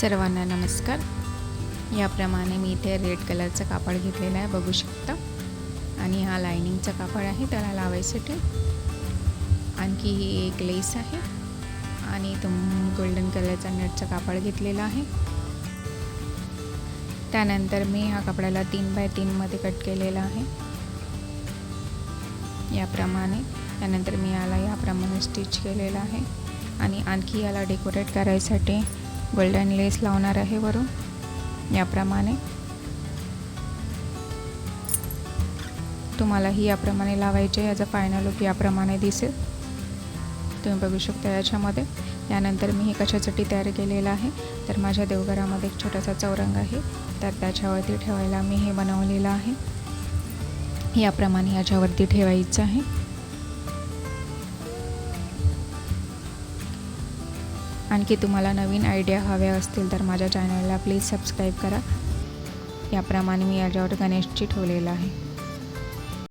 सर्वांना नमस्कार. याप्रमाणे मी इथे रेड कलरचं कापड घेतलेलं आहे बघू शकता. आणि हा लायनिंगचा कापड आहे त्याला लावायसाठी आणखी ही एक लेस आहे. आणि तुम गोल्डन कलरचा नेटचं कापड घेतलेलं आहे. त्यानंतर मी ह्या कपड्याला तीन बाय तीनमध्ये कट केलेला आहे. याप्रमाणे. त्यानंतर मी याला याप्रमाणे स्टिच केलेलं आहे. आणि आणखी याला डेकोरेट करायसाठी गोल्डन लेस लावणार आहे वरून. याप्रमाणे. तुम्हाला ही याप्रमाणे लावायचे याचा फायनल लुक याप्रमाणे दिसेल. तुम्ही बघू शकता याच्यामध्ये. यानंतर मी हे कशासाठी तयार केलेलं आहे? तर माझ्या देवघरामध्ये एक छोटासा चौरंग आहे. तर त्याच्यावरती ठेवायला मी हे बनवलेलं आहे. याप्रमाणे याच्यावरती ठेवायचं आहे. आणखी तुम्हाला नवीन आयडिया हव्या असतील तर माझ्या चॅनलला प्लीज सबस्क्राईब करा. याप्रमाणे मी याच्यावर गणेशची ठेवलेलं आहे.